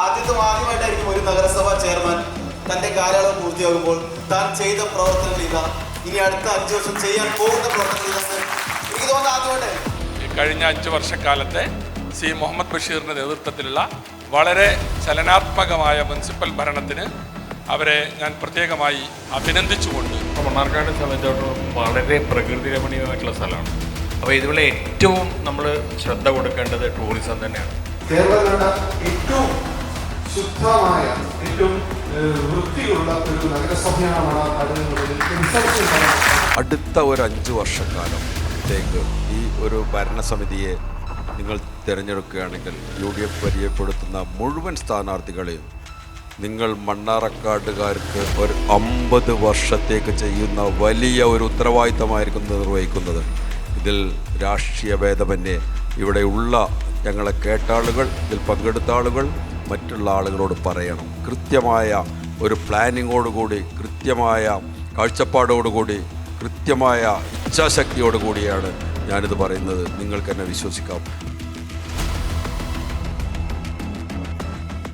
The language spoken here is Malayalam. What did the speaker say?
ആദ്യത്തെ ആദ്യമായിട്ടായിരിക്കും ഒരു നഗരസഭാ ചെയർമാൻ തന്റെ കാലയളവ് പൂർത്തിയാകുമ്പോൾ താൻ ചെയ്ത പ്രവർത്തനങ്ങൾ ഇതാ. ഇനി അടുത്ത അഞ്ചു വർഷം ചെയ്യാൻ പോകുന്ന പ്രവർത്തനങ്ങൾ എനിക്ക് തോന്നുന്നു ആദ്യമായിട്ടായിരിക്കും കഴിഞ്ഞ അഞ്ച് വർഷക്കാലത്തെ സി മുഹമ്മദ് ബഷീറിന്റെ നേതൃത്വത്തിലുള്ള വളരെ ചലനാത്മകമായ മുനിസിപ്പൽ ഭരണത്തിന് അവരെ ഞാൻ പ്രത്യേകമായി അഭിനന്ദിച്ചുകൊണ്ട് മണ്ണാർക്കാട് സംബന്ധിച്ചിടത്തോളം വളരെ പ്രകൃതി രമണീയമായിട്ടുള്ള സ്ഥലമാണ്. അപ്പോൾ ഇതുപോലെ ഏറ്റവും നമ്മൾ ശ്രദ്ധ കൊടുക്കേണ്ടത് ടൂറിസം തന്നെയാണ്. കേരളം കണ്ട ഏറ്റവും ശുദ്ധമായ ഏറ്റവും വൃത്തിയുള്ള ഒരു നഗരസഭയാണ് അടുത്ത ഒരു അഞ്ച് വർഷക്കാലം ഈ ഒരു ഭരണസമിതിയെ നിങ്ങൾ തിരഞ്ഞെടുക്കുകയാണെങ്കിൽ യു ഡി എഫ് പരിചയപ്പെടുത്തുന്ന മുഴുവൻ സ്ഥാനാർത്ഥികളെയും നിങ്ങൾ മണ്ണാറക്കാട്ടുകാർക്ക് ഒരു അമ്പത് വർഷത്തേക്ക് ചെയ്യുന്ന വലിയ ഒരു ഉത്തരവാദിത്തമായിരിക്കും നിർവഹിക്കുന്നത്. ഇതിൽ രാഷ്ട്രീയ ഭേദമന്യേ ഇവിടെയുള്ള ഞങ്ങളെ കേട്ടാളുകൾ ഇതിൽ പങ്കെടുത്ത ആളുകൾ മറ്റുള്ള ആളുകളോട് പറയണം. കൃത്യമായ ഒരു പ്ലാനിങ്ങോടുകൂടി കൃത്യമായ കാഴ്ചപ്പാടോടുകൂടി കൃത്യമായ ഇച്ഛാശക്തിയോടുകൂടിയാണ് ഞാനിത് പറയുന്നത്. നിങ്ങൾക്ക് എന്നെ വിശ്വസിക്കാം.